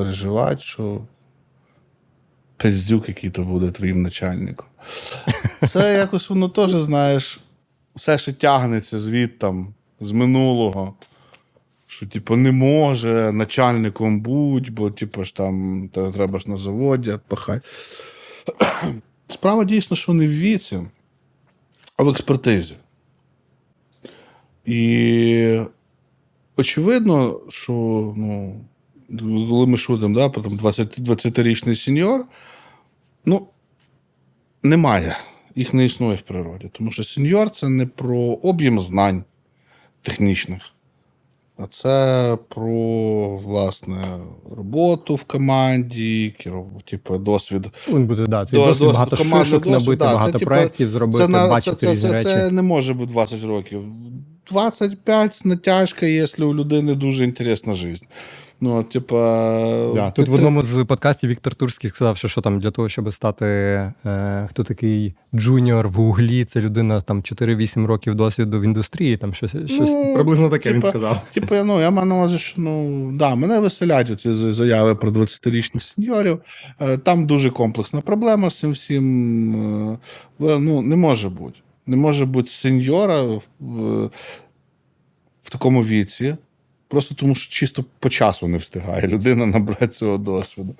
переживати, що пиздюк, який то буде твоїм начальником. Це якось воно теж, знаєш, все ще тягнеться звідтам, з минулого. Що, типу, не може начальником бути, бо, типу, ж там треба ж на заводі пахати. Справа дійсно, що не в віці, а в експертизі. І очевидно, що ну, коли ми шутимо, да, потім 20, 20-річний сеньор, ну, немає. Їх не існує в природі. Тому що сеньор це не про об'єм знань технічних, а це про власне роботу в команді, керов- типу, досвід Він буде, да, це До- досить досвід, багато шишок досвід, набити, да, багато типу, проєктів зробити, на- бачити це, різні це, речі. Це не може бути 20 років. 25 натяжка, якщо у людини дуже інтересна життя. Ну, типа. Да, тут в одному з подкастів Віктор Турський сказав, що, що там для того, щоб стати е, хто такий джуніор в Гуглі, це людина там 4-8 років досвіду в індустрії, там щось, щось Ну, приблизно таке він сказав. Типу, ну, я маю на увазі, що ну, да, мене веселять оці заяви про 20-річних сеньорів. Е, Там дуже комплексна проблема з цим всім. Е, Ну, не може бути. Не може бути сеньора в, в, в такому віці, просто тому що чисто по часу не встигає людина набрати цього досвіду.